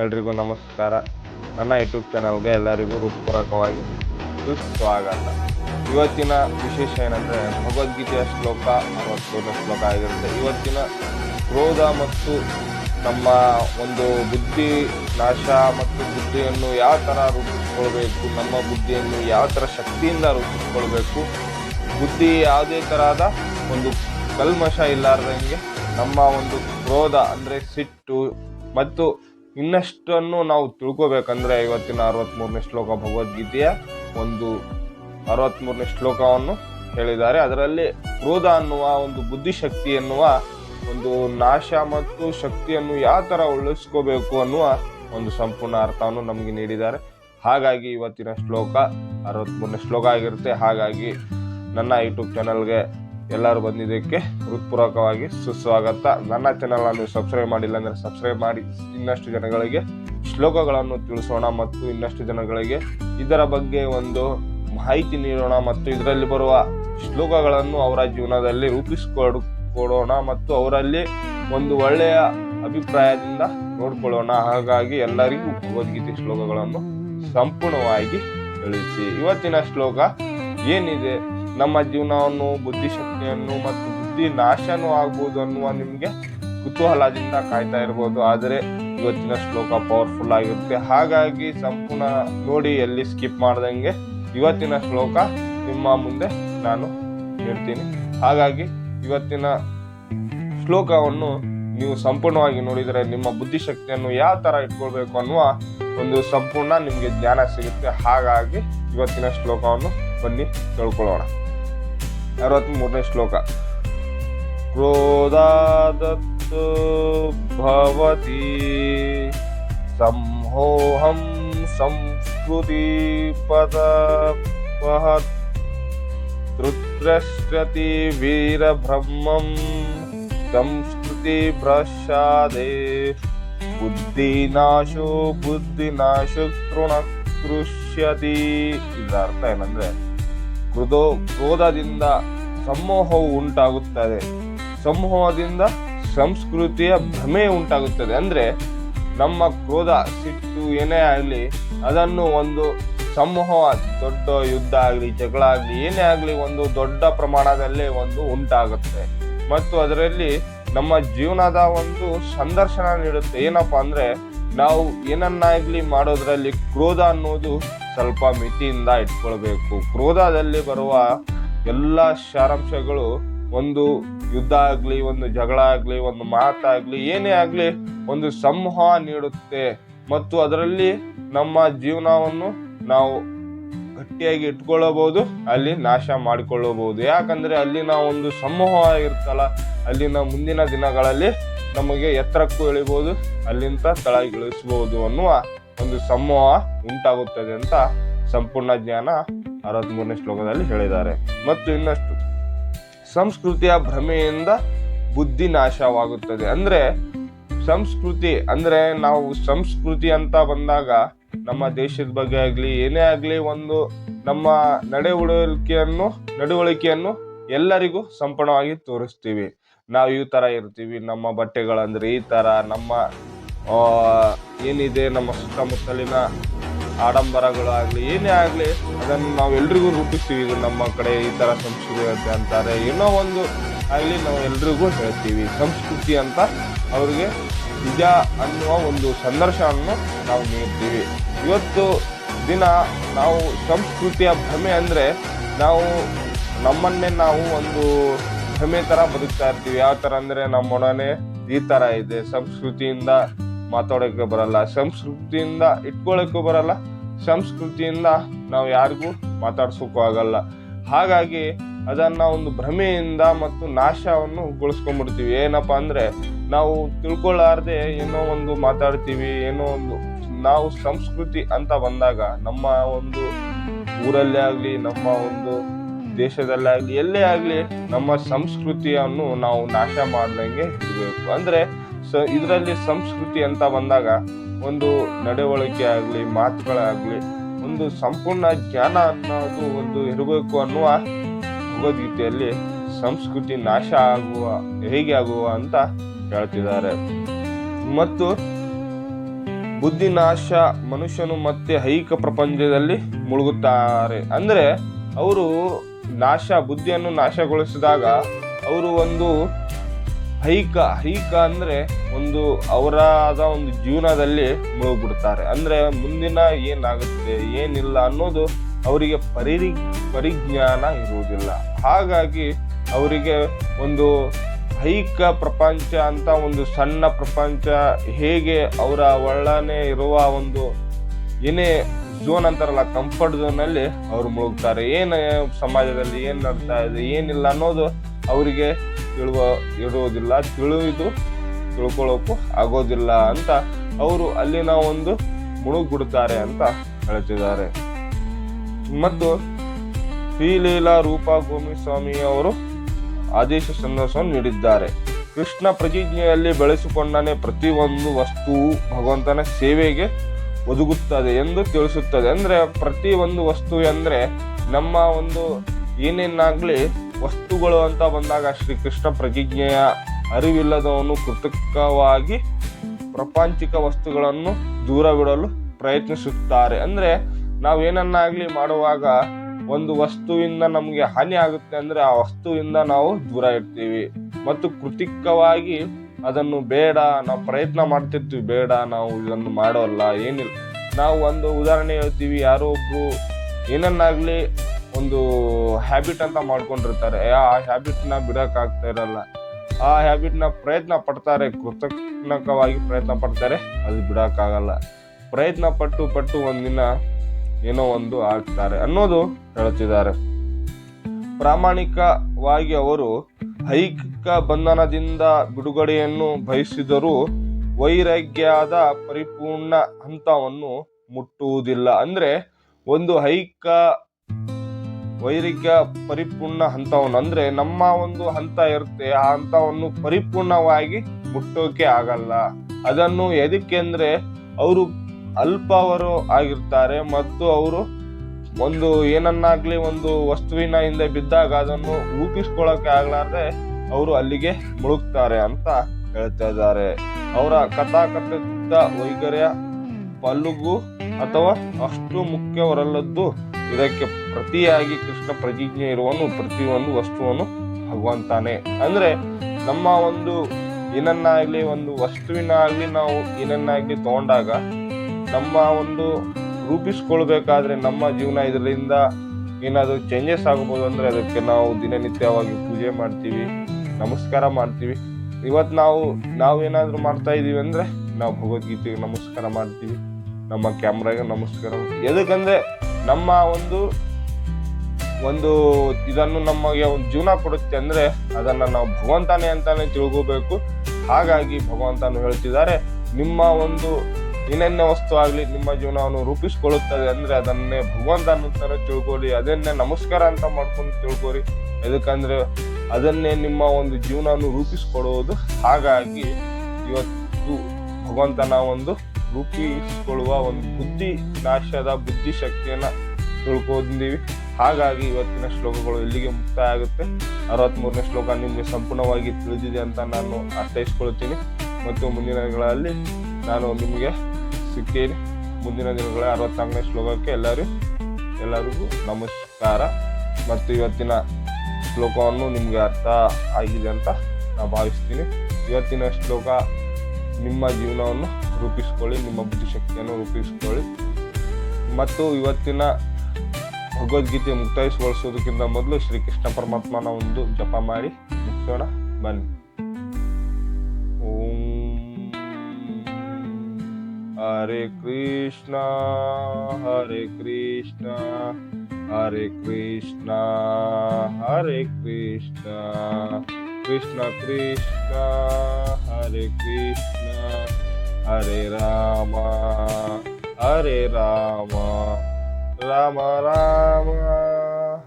ಎಲ್ರಿಗೂ ನಮಸ್ಕಾರ. ನನ್ನ ಯೂಟ್ಯೂಬ್ ಚಾನಲ್ಗೆ ಎಲ್ಲರಿಗೂ ಹೃತ್ಪೂರ್ವಕವಾಗಿ ಸ್ವಾಗತ. ಇವತ್ತಿನ ವಿಶೇಷ ಏನಂದರೆ ಭಗವದ್ಗೀತೆಯ ಶ್ಲೋಕ ಅರವತ್ತೇಳನೇ ಶ್ಲೋಕ ಆಗಿರುತ್ತೆ. ಇವತ್ತಿನ ಕ್ರೋಧ ಮತ್ತು ನಮ್ಮ ಒಂದು ಬುದ್ಧಿ ನಾಶ ಮತ್ತು ಬುದ್ಧಿಯನ್ನು ಯಾವ ಥರ ರೂಪಿಸ್ಕೊಳ್ಬೇಕು, ನಮ್ಮ ಬುದ್ಧಿಯನ್ನು ಯಾವ ಥರ ಶಕ್ತಿಯಿಂದ ರೂಪಿಸ್ಕೊಳ್ಬೇಕು, ಬುದ್ಧಿ ಯಾವುದೇ ಥರದ ಒಂದು ಕಲ್ಮಶ ಇಲ್ಲಾರ್ದಂಗೆ ನಮ್ಮ ಒಂದು ಕ್ರೋಧ ಅಂದರೆ ಸಿಟ್ಟು ಮತ್ತು ಇನ್ನಷ್ಟನ್ನು ನಾವು ತಿಳ್ಕೋಬೇಕಂದ್ರೆ ಇವತ್ತಿನ ಅರವತ್ತ್ಮೂರನೇ ಶ್ಲೋಕ ಭಗವದ್ಗೀತೆಯ ಒಂದು ಅರವತ್ತ್ಮೂರನೇ ಶ್ಲೋಕವನ್ನು ಹೇಳಿದ್ದಾರೆ. ಅದರಲ್ಲಿ ಕ್ರೋಧ ಅನ್ನುವ ಒಂದು ಬುದ್ಧಿಶಕ್ತಿ ಎನ್ನುವ ಒಂದು ನಾಶ ಮತ್ತು ಶಕ್ತಿಯನ್ನು ಯಾವ ಥರ ಉಳಿಸ್ಕೋಬೇಕು ಅನ್ನುವ ಒಂದು ಸಂಪೂರ್ಣ ಅರ್ಥವನ್ನು ನಮಗೆ ನೀಡಿದ್ದಾರೆ. ಹಾಗಾಗಿ ಇವತ್ತಿನ ಶ್ಲೋಕ ಅರವತ್ತ್ಮೂರನೇ ಶ್ಲೋಕ ಆಗಿರುತ್ತೆ. ಹಾಗಾಗಿ ನನ್ನ ಯೂಟ್ಯೂಬ್ ಚಾನಲ್ಗೆ ಎಲ್ಲರೂ ಬಂದಿದ್ದಕ್ಕೆ ಹೃತ್ಪೂರ್ವಕವಾಗಿ ಸುಸ್ವಾಗತ. ನನ್ನ ಚಾನಲ್ ನೀವು ಸಬ್ಸ್ಕ್ರೈಬ್ ಮಾಡಿಲ್ಲ ಅಂದರೆ ಸಬ್ಸ್ಕ್ರೈಬ್ ಮಾಡಿ. ಇನ್ನಷ್ಟು ಜನಗಳಿಗೆ ಶ್ಲೋಕಗಳನ್ನು ತಿಳಿಸೋಣ ಮತ್ತು ಇನ್ನಷ್ಟು ಜನಗಳಿಗೆ ಇದರ ಬಗ್ಗೆ ಒಂದು ಮಾಹಿತಿ ನೀಡೋಣ ಮತ್ತು ಇದರಲ್ಲಿ ಬರುವ ಶ್ಲೋಕಗಳನ್ನು ಅವರ ಜೀವನದಲ್ಲಿ ರೂಪಿಸಿಕೊಡು, ಕೊಡೋಣ ಮತ್ತು ಅವರಲ್ಲಿ ಒಂದು ಒಳ್ಳೆಯ ಅಭಿಪ್ರಾಯದಿಂದ ನೋಡ್ಕೊಳ್ಳೋಣ. ಹಾಗಾಗಿ ಎಲ್ಲರಿಗೂ ಭಗವದ್ಗೀತೆ ಶ್ಲೋಕಗಳನ್ನು ಸಂಪೂರ್ಣವಾಗಿ ತಿಳಿಸಿ. ಇವತ್ತಿನ ಶ್ಲೋಕ ಏನಿದೆ? ನಮ್ಮ ಜೀವನವನ್ನು, ಬುದ್ಧಿಶಕ್ತಿಯನ್ನು ಮತ್ತು ಬುದ್ಧಿ ನಾಶನೂ ಆಗ್ಬೋದು ಅನ್ನುವ ನಿಮಗೆ ಕುತೂಹಲದಿಂದ ಕಾಯ್ತಾ ಇರ್ಬೋದು. ಆದರೆ ಇವತ್ತಿನ ಶ್ಲೋಕ ಪವರ್ಫುಲ್ ಆಗಿರುತ್ತೆ. ಹಾಗಾಗಿ ಸಂಪೂರ್ಣ ನೋಡಿ ಎಲ್ಲಿ ಸ್ಕಿಪ್ ಮಾಡ್ದಂಗೆ ಇವತ್ತಿನ ಶ್ಲೋಕ ನಿಮ್ಮ ಮುಂದೆ ನಾನು ಹೇಳ್ತೀನಿ. ಹಾಗಾಗಿ ಇವತ್ತಿನ ಶ್ಲೋಕವನ್ನು ನೀವು ಸಂಪೂರ್ಣವಾಗಿ ನೋಡಿದರೆ ನಿಮ್ಮ ಬುದ್ಧಿಶಕ್ತಿಯನ್ನು ಯಾವ ಥರ ಇಟ್ಕೊಳ್ಬೇಕು ಅನ್ನುವ ಒಂದು ಸಂಪೂರ್ಣ ನಿಮಗೆ ಜ್ಞಾನ ಸಿಗುತ್ತೆ. ಹಾಗಾಗಿ ಇವತ್ತಿನ ಶ್ಲೋಕವನ್ನು ಬನ್ನಿ ತಿಳ್ಕೊಳ್ಳೋಣ ಅರವತ್ತ್ಮೂರನೇ ಶ್ಲೋಕ ಕ್ರೋಧಾದತ್ತು ಭವತಿ ಸಂಹೋಹಂ ಸಂಸ್ಕೃತಿ ಪದ ತೃತ್ರಶ್ರತಿ ವೀರಬ್ರಹ್ಮಂ ಸಂಸ್ಕೃತಿ ಭ್ರಶಾದೆ ಬುದ್ಧಿನಾಶೋ ಬುದ್ಧಿನಾಶೋ ತೃಣಕೃಷ್ಯತಿ ಇದರ ಅರ್ಥ ಏನಂದ್ರೆ ಕ್ರೋಧೋ ಕ್ರೋಧದಿಂದ ಸಮೂಹವು ಉಂಟಾಗುತ್ತದೆ. ಸಮೂಹದಿಂದ ಸಂಸ್ಕೃತಿಯ ಭ್ರಮೆ ಉಂಟಾಗುತ್ತದೆ. ಅಂದ್ರೆ ನಮ್ಮ ಕ್ರೋಧ, ಸಿಟ್ಟು, ಏನೇ ಆಗಲಿ, ಅದನ್ನು ಒಂದು ಸಮೂಹ, ದೊಡ್ಡ ಯುದ್ಧ ಆಗಲಿ, ಜಗಳ ಆಗಲಿ, ಏನೇ ಆಗಲಿ ಒಂದು ದೊಡ್ಡ ಪ್ರಮಾಣದಲ್ಲಿ ಒಂದು ಉಂಟಾಗುತ್ತೆ. ಮತ್ತು ಅದರಲ್ಲಿ ನಮ್ಮ ಜೀವನದ ಒಂದು ಸಂದರ್ಶನ ನೀಡುತ್ತೆ. ಏನಪ್ಪಾ ಅಂದ್ರೆ ನಾವು ಏನನ್ನಾಗಲಿ ಮಾಡೋದ್ರಲ್ಲಿ ಕ್ರೋಧ ಅನ್ನೋದು ಸ್ವಲ್ಪ ಮಿತಿಯಿಂದ ಇಟ್ಕೊಳ್ಬೇಕು. ಕ್ರೋಧದಲ್ಲಿ ಬರುವ ಎಲ್ಲ ಸಾರಾಂಶಗಳು ಒಂದು ಯುದ್ಧ ಆಗಲಿ, ಒಂದು ಜಗಳ ಆಗಲಿ, ಒಂದು ಮಾತಾಗಲಿ, ಏನೇ ಆಗಲಿ ಒಂದು ಸಮೂಹ ನೀಡುತ್ತೆ. ಮತ್ತು ಅದರಲ್ಲಿ ನಮ್ಮ ಜೀವನವನ್ನು ನಾವು ಗಟ್ಟಿಯಾಗಿ ಇಟ್ಕೊಳ್ಳಬಹುದು ಅಲ್ಲಿ ನಾಶ ಮಾಡಿಕೊಳ್ಳಬಹುದು. ಯಾಕಂದ್ರೆ ಅಲ್ಲಿನ ಒಂದು ಸಮೂಹ ಇರ್ತಲ್ಲ ಅಲ್ಲಿನ ಮುಂದಿನ ದಿನಗಳಲ್ಲಿ ನಮಗೆ ಎತ್ತರಕ್ಕೂ ಇಳಿಬಹುದು ಅಲ್ಲಿಂದ ತಳಗಿಳಿಸಬಹುದು ಅನ್ನುವ ಒಂದು ಸಮೂಹ ಉಂಟಾಗುತ್ತದೆ ಅಂತ ಸಂಪೂರ್ಣ ಜ್ಞಾನ ಅರವತ್ಮೂರನೇ ಶ್ಲೋಕದಲ್ಲಿ ಹೇಳಿದ್ದಾರೆ. ಮತ್ತು ಇನ್ನಷ್ಟು. ಸಂಸ್ಕೃತಿಯ ಭ್ರಮೆಯಿಂದ ಬುದ್ಧಿ ನಾಶವಾಗುತ್ತದೆ. ಅಂದ್ರೆ ಸಂಸ್ಕೃತಿ, ಅಂದ್ರೆ ನಾವು ಸಂಸ್ಕೃತಿ ಅಂತ ಬಂದಾಗ ನಮ್ಮ ದೇಶದ ಬಗ್ಗೆ ಆಗ್ಲಿ, ಏನೇ ಆಗ್ಲಿ ಒಂದು ನಮ್ಮ ನಡೆವಳಿಕೆಯನ್ನು, ನಡವಳಿಕೆಯನ್ನು ಎಲ್ಲರಿಗೂ ಸಂಪೂರ್ಣವಾಗಿ ತೋರಿಸ್ತೀವಿ. ನಾವು ಈ ತರ ಇರ್ತೀವಿ, ನಮ್ಮ ಬಟ್ಟೆಗಳಂದ್ರೆ ಈ ತರ ನಮ್ಮ ಏನಿದೆ ನಮ್ಮ ಸುತ್ತಮುತ್ತಲಿನ ಆಡಂಬರಗಳು ಆಗಲಿ, ಏನೇ ಆಗಲಿ, ಅದನ್ನು ನಾವು ಎಲ್ರಿಗೂ ರೂಪಿಸ್ತೀವಿ. ಇದು ನಮ್ಮ ಕಡೆ ಈ ಥರ ಸಂಸ್ಕೃತಿ ಅಂತ ಅಂತಾರೆ. ಏನೋ ಒಂದು ಆಗಲಿ ನಾವು ಎಲ್ರಿಗೂ ಹೇಳ್ತೀವಿ. ಸಂಸ್ಕೃತಿ ಅಂತ ಅವ್ರಿಗೆ ನಿಜ ಅನ್ನುವ ಒಂದು ಸಂದರ್ಶನವನ್ನು ನಾವು ನೀಡ್ತೀವಿ. ಇವತ್ತು ದಿನ ನಾವು ಸಂಸ್ಕೃತಿಯ ಭ್ರಮೆ ಅಂದರೆ ನಾವು ನಮ್ಮನ್ನೇ ನಾವು ಒಂದು ಭ್ರಮೆ ಥರ ಬದುಕ್ತಾ ಇರ್ತೀವಿ. ಯಾವ ಥರ ಅಂದರೆ ನಮ್ಮೊಡನೆ ಈ ಥರ ಇದೆ. ಸಂಸ್ಕೃತಿಯಿಂದ ಮಾತಾಡೋಕ್ಕೆ ಬರಲ್ಲ, ಸಂಸ್ಕೃತಿಯಿಂದ ಇಟ್ಕೊಳ್ಳೋಕ್ಕೂ ಬರಲ್ಲ, ಸಂಸ್ಕೃತಿಯಿಂದ ನಾವು ಯಾರಿಗೂ ಮಾತಾಡ್ಸೋಕ್ಕೂ ಆಗಲ್ಲ. ಹಾಗಾಗಿ ಅದನ್ನ ಒಂದು ಭ್ರಮೆಯಿಂದ ಮತ್ತು ನಾಶವನ್ನು ಗೊಳಿಸ್ಕೊಂಡ್ಬಿಡ್ತೀವಿ ಏನಪ್ಪ ಅಂದ್ರೆ ನಾವು ತಿಳ್ಕೊಳ್ಳಾರ್ದೆ ಏನೋ ಒಂದು ಮಾತಾಡ್ತೀವಿ, ಏನೋ ಒಂದು ನಾವು ಸಂಸ್ಕೃತಿ ಅಂತ ಬಂದಾಗ ನಮ್ಮ ಒಂದು ಊರಲ್ಲೇ ಆಗ್ಲಿ, ನಮ್ಮ ಒಂದು ದೇಶದಲ್ಲೇ ಆಗ್ಲಿ, ಎಲ್ಲೇ ಆಗ್ಲಿ ನಮ್ಮ ಸಂಸ್ಕೃತಿಯನ್ನು ನಾವು ನಾಶ ಮಾಡ್ದಂಗೆ ಇರಬೇಕು. ಅಂದ್ರೆ ಸ ಇದರಲ್ಲಿ ಸಂಸ್ಕೃತಿ ಅಂತ ಬಂದಾಗ ಒಂದು ನಡವಳಿಕೆ ಆಗಲಿ ಮಾತುಗಳಾಗಲಿ ಒಂದು ಸಂಪೂರ್ಣ ಜ್ಞಾನ ಅನ್ನೋದು ಒಂದು ಇರಬೇಕು ಅನ್ನುವ ಭಗವದ್ಗೀತೆಯಲ್ಲಿ ಸಂಸ್ಕೃತಿ ನಾಶ ಆಗುವ, ಹೇಗೆ ಆಗುವ ಅಂತ ಹೇಳ್ತಿದ್ದಾರೆ. ಮತ್ತು ಬುದ್ಧಿ ನಾಶ ಮನುಷ್ಯನು ಮತ್ತೆ ಐಹಿಕ ಪ್ರಪಂಚದಲ್ಲಿ ಮುಳುಗುತ್ತಾರೆ. ಅಂದರೆ, ಅವರು ನಾಶ, ಬುದ್ಧಿಯನ್ನು ನಾಶಗೊಳಿಸಿದಾಗ ಅವರು ಒಂದು ಐಕ ಹೈಕ ಅಂದರೆ ಒಂದು ಅವರಾದ ಒಂದು ಜೀವನದಲ್ಲಿ ಮುಳುಗ್ಬಿಡ್ತಾರೆ. ಅಂದರೆ ಮುಂದಿನ ಏನಾಗುತ್ತೆ ಏನಿಲ್ಲ ಅನ್ನೋದು ಅವರಿಗೆ ಪರಿ ಪರಿಜ್ಞಾನ ಇರುವುದಿಲ್ಲ. ಹಾಗಾಗಿ ಅವರಿಗೆ ಒಂದು ಹೈಕ ಪ್ರಪಂಚ ಅಂತ ಒಂದು ಸಣ್ಣ ಪ್ರಪಂಚ ಹೇಗೆ ಅವರ ಒಳ್ಳನೆ ಇರುವ ಒಂದು ಏನೇ ಝೋನ್ ಅಂತಾರಲ್ಲ ಕಂಫರ್ಟ್ ಝೋನಲ್ಲಿ ಅವರು ಮುಳುಗ್ತಾರೆ. ಏನು ಸಮಾಜದಲ್ಲಿ ಏನು ನಡ್ತಾ ಇದೆ, ಏನಿಲ್ಲ ಅನ್ನೋದು ಅವರಿಗೆ ತಿಳುವ ಇರುವುದಿಲ್ಲ ತಿಳಿದು ತಿಳ್ಕೊಳ್ಳೋಕ್ಕೂ ಆಗೋದಿಲ್ಲ ಅಂತ ಅವರು ಅಲ್ಲಿನ ಒಂದು ಮುಳುಗುಡುತ್ತಾರೆ ಅಂತ ಹೇಳ್ತಿದ್ದಾರೆ. ಮತ್ತು ಶ್ರೀಲೀಲಾ ರೂಪಾ ಗೋಮಿಸ್ವಾಮಿ ಅವರು ಆದೇಶ ಸಂದೇಶವನ್ನು ನೀಡಿದ್ದಾರೆ. ಕೃಷ್ಣ ಪ್ರತಿಜ್ಞೆಯಲ್ಲಿ ಬೆಳೆಸಿಕೊಂಡನೇ ಪ್ರತಿಯೊಂದು ವಸ್ತುವು ಭಗವಂತನ ಸೇವೆಗೆ ಒದಗುತ್ತದೆ ಎಂದು ತಿಳಿಸುತ್ತದೆ. ಅಂದರೆ ಪ್ರತಿ ಒಂದು ವಸ್ತು ಎಂದರೆ ನಮ್ಮ ಒಂದು ಏನೇನಾಗ್ಲಿ ವಸ್ತುಗಳು ಅಂತ ಬಂದಾಗ ಶ್ರೀ ಕೃಷ್ಣ ಪ್ರತಿಜ್ಞೆಯ ಅರಿವಿಲ್ಲದವನು ಕೃತಕವಾಗಿ ಪ್ರಾಪಂಚಿಕ ವಸ್ತುಗಳನ್ನು ದೂರವಿಡಲು ಪ್ರಯತ್ನಿಸುತ್ತಾರೆ. ಅಂದ್ರೆ ನಾವು ಏನನ್ನಾಗ್ಲಿ ಮಾಡುವಾಗ ಒಂದು ವಸ್ತುವಿಂದ ನಮಗೆ ಹಾನಿ ಆಗುತ್ತೆ ಅಂದ್ರೆ ಆ ವಸ್ತುವಿಂದ ನಾವು ದೂರ ಇರ್ತೀವಿ. ಮತ್ತು ಕೃತಿಕವಾಗಿ ಅದನ್ನು ಬೇಡ, ನಾವು ಪ್ರಯತ್ನ ಮಾಡ್ತಿರ್ತೀವಿ ಬೇಡ, ನಾವು ಇದನ್ನು ಮಾಡೋಲ್ಲ, ಏನಿಲ್ಲ. ನಾವು ಒಂದು ಉದಾಹರಣೆ ಹೇಳ್ತೀವಿ, ಯಾರೋ ಒಬ್ರು ಏನನ್ನಾಗ್ಲಿ ಒಂದು ಹ್ಯಾಬಿಟ್ ಅಂತ ಮಾಡ್ಕೊಂಡಿರ್ತಾರೆ. ಆ ಹ್ಯಾಬಿಟ್ನ ಬಿಡಕ್ ಆಗ್ತಾ ಇರಲ್ಲ. ಆ ಹ್ಯಾಬಿಟ್ನ ಪ್ರಯತ್ನ ಪಡ್ತಾರೆ, ಕೃತಜ್ಞಕವಾಗಿ ಪ್ರಯತ್ನ ಪಡ್ತಾರೆ, ಅದು ಬಿಡೋಕ್ಕಾಗಲ್ಲ ಪ್ರಯತ್ನ ಪಟ್ಟು ಪಟ್ಟು ಒಂದಿನ ಏನೋ ಒಂದು ಆಗ್ತಾರೆ ಅನ್ನೋದು ಹೇಳುತ್ತಿದ್ದಾರೆ ಪ್ರಾಮಾಣಿಕವಾಗಿ ಅವರು ಹೈಕ ಬಂಧನದಿಂದ ಬಿಡುಗಡೆಯನ್ನು ಬಯಸಿದರೂ ವೈರಾಗ್ಯದ ಪರಿಪೂರ್ಣ ಹಂತವನ್ನು ಮುಟ್ಟುವುದಿಲ್ಲ. ಅಂದ್ರೆ ಒಂದು ಐಕ ವೈರಾಗ್ಯ ಪರಿಪೂರ್ಣ ಹಂತವನ್ನು, ಅಂದ್ರೆ ನಮ್ಮ ಒಂದು ಹಂತ ಇರುತ್ತೆ, ಆ ಹಂತವನ್ನು ಪರಿಪೂರ್ಣವಾಗಿ ಮುಟ್ಟೋಕೆ ಆಗಲ್ಲ. ಅದನ್ನು ಎದಕ್ಕೆ ಅಂದ್ರೆ, ಅವರು ಅಲ್ಪವರು ಆಗಿರ್ತಾರೆ ಮತ್ತು ಅವರು ಒಂದು ಏನನ್ನಾಗ್ಲಿ ಒಂದು ವಸ್ತುವಿನ ಹಿಂದೆ ಬಿದ್ದಾಗ ಅದನ್ನು ರೂಪಿಸ್ಕೊಳ್ಳೋಕೆ ಆಗ್ಲಾರ್ದೆ ಅವರು ಅಲ್ಲಿಗೆ ಮುಳುಗ್ತಾರೆ ಅಂತ ಹೇಳ್ತಾ ಇದ್ದಾರೆ. ಅವರ ಕಥಾಕಥಿತ ವೈಖರ್ಯ ಪಲ್ಲುಗು ಅಥವಾ ಅಷ್ಟು ಮುಖ್ಯವರಲ್ಲದ್ದು ಇದಕ್ಕೆ ಪ್ರತಿಯಾಗಿ ಕೃಷ್ಣ ಪ್ರತಿಜ್ಞೆ ಇರುವನು, ಪ್ರತಿಯೊಂದು ವಸ್ತುವನ್ನು ಭಗವಂತಾನೆ ಅಂದ್ರೆ ನಮ್ಮ ಒಂದು ಏನನ್ನಾಗ್ಲಿ, ಒಂದು ವಸ್ತುವಿನ ಆಗ್ಲಿ ನಾವು ಏನನ್ನಾಗ್ಲಿ ತಗೊಂಡಾಗ ನಮ್ಮ ಒಂದು ರೂಪಿಸ್ಕೊಳ್ಬೇಕಾದ್ರೆ ನಮ್ಮ ಜೀವನ ಇದರಿಂದ ಏನಾದರೂ ಚೇಂಜಸ್ ಆಗ್ಬೋದು ಅಂದ್ರೆ ಅದಕ್ಕೆ ನಾವು ದಿನನಿತ್ಯವಾಗಿ ಪೂಜೆ ಮಾಡ್ತೀವಿ, ನಮಸ್ಕಾರ ಮಾಡ್ತೀವಿ. ಇವತ್ತು ನಾವು ನಾವೇನಾದರೂ ಮಾಡ್ತಾ ಇದೀವಿ ಅಂದ್ರೆ ನಾವು ಭಗವದ್ಗೀತೆಗೆ ನಮಸ್ಕಾರ ಮಾಡ್ತೀವಿ, ನಮ್ಮ ಕ್ಯಾಮ್ರಾಗೆ ನಮಸ್ಕಾರ ಎದಕ್ಕಂದ್ರೆ ನಮ್ಮ ಒಂದು ಒಂದು ಇದನ್ನು ನಮಗೆ ಒಂದು ಜೀವನ ಕೊಡುತ್ತೆ ಅಂದ್ರೆ ಅದನ್ನ ನಾವು ಭಗವಂತನೇ ಅಂತಾನೆ ತಿಳ್ಕೋಬೇಕು. ಹಾಗಾಗಿ ಭಗವಂತನು ಹೇಳ್ತಿದ್ದಾರೆ, ನಿಮ್ಮ ಒಂದು ಏನೇನೇ ವಸ್ತು ಆಗಲಿ, ನಿಮ್ಮ ಜೀವನವನ್ನು ರೂಪಿಸ್ಕೊಳ್ಳುತ್ತದೆ ಅಂದ್ರೆ ಅದನ್ನೇ ಭಗವಂತ ಅಂತಾನೆ ತಿಳ್ಕೊಳ್ಳಿ ಅದನ್ನೇ ನಮಸ್ಕಾರ ಅಂತ ಮಾಡ್ಕೊಂಡು ತಿಳ್ಕೊರಿ ಎದಕ್ಕಂದ್ರೆ ಅದನ್ನೇ ನಿಮ್ಮ ಒಂದು ಜೀವನವನ್ನು ರೂಪಿಸ್ಕೊಡುವುದು ಹಾಗಾಗಿ ಇವತ್ತು ಭಗವಂತನ ಒಂದು ರೂಪಿಸಿಕೊಳ್ಳುವ ಒಂದು ಬುದ್ಧಿ, ನಾಶದ ಬುದ್ಧಿ ಶಕ್ತಿಯನ್ನ ತಿಳ್ಕೊಂಡಿದ್ದೀವಿ. ಹಾಗಾಗಿ ಇವತ್ತಿನ ಶ್ಲೋಕಗಳು ಎಲ್ಲಿಗೆ ಮುಕ್ತಾಯ ಆಗುತ್ತೆ. ಅರವತ್ಮೂರನೇ ಶ್ಲೋಕ ನಿಮಗೆ ಸಂಪೂರ್ಣವಾಗಿ ತಿಳಿದಿದೆ ಅಂತ ನಾನು ಅರ್ಥೈಸ್ಕೊಳ್ತೀನಿ. ಮತ್ತು ಮುಂದಿನ ದಿನಗಳಲ್ಲಿ ನಾನು ನಿಮಗೆ ಸಿಗ್ತೀನಿ. ಮುಂದಿನ ದಿನಗಳ ಅರವತ್ನಾಲ್ಕನೇ ಶ್ಲೋಕಕ್ಕೆ ಎಲ್ಲರೂ, ಎಲ್ಲರಿಗೂ ನಮಸ್ಕಾರ. ಮತ್ತು ಇವತ್ತಿನ ಶ್ಲೋಕವನ್ನು ನಿಮಗೆ ಅರ್ಥ ಆಗಿದೆ ಅಂತ ನಾನು ಭಾವಿಸ್ತೀನಿ. ಇವತ್ತಿನ ಶ್ಲೋಕ ನಿಮ್ಮ ಜೀವನವನ್ನು ರೂಪಿಸ್ಕೊಳ್ಳಿ, ನಿಮ್ಮ ಬುದ್ಧಿಶಕ್ತಿಯನ್ನು ರೂಪಿಸ್ಕೊಳ್ಳಿ. ಮತ್ತು ಇವತ್ತಿನ ಭಗವದ್ಗೀತೆ ಮುಕ್ತಾಯಿಸಿಗೊಳಿಸೋದಕ್ಕಿಂತ ಮೊದಲು ಶ್ರೀಕೃಷ್ಣ ಪರಮಾತ್ಮನ ಒಂದು ಜಪ ಮಾಡಿ, ಮುಗಿಸೋಣ. ಬನ್ನಿ. ಓಂ. ಹರೇ ಕೃಷ್ಣ, ಹರೆ ಕೃಷ್ಣ ಹರೆ ಕೃಷ್ಣ ಹರೆ ಕೃಷ್ಣ. ಕೃಷ್ಣ ಕೃಷ್ಣ, ಹರೆ ಕೃಷ್ಣ. ಹರೇ ರಾಮ ಹರೇ ರಾಮ ರಾಮ ರಾಮ,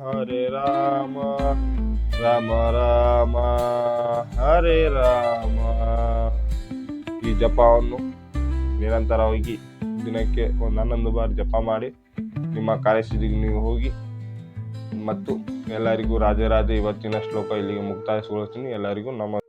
ಹರೇ ರಾಮ ರಾಮ ರಾಮ, ಹರೇ ರಾಮ. ಈ ಜಪವನ್ನು ನಿರಂತರವಾಗಿ ದಿನಕ್ಕೆ ಒಂದು ಹನ್ನೊಂದು ಬಾರಿ ಜಪ ಮಾಡಿ ನಿಮ್ಮ ಕಾರ್ಯಸಿದ್ಧಿಗೆ ನೀವು ಹೋಗಿ ಮತ್ತು ಎಲ್ಲರಿಗೂ ರಾಜರಾಜ ಇವತ್ತಿನ ಶ್ಲೋಕ ಇಲ್ಲಿಗೆ ಮುಕ್ತಾಯಗೊಳಿಸ್ತೀನಿ. ಎಲ್ಲರಿಗೂ ನಮ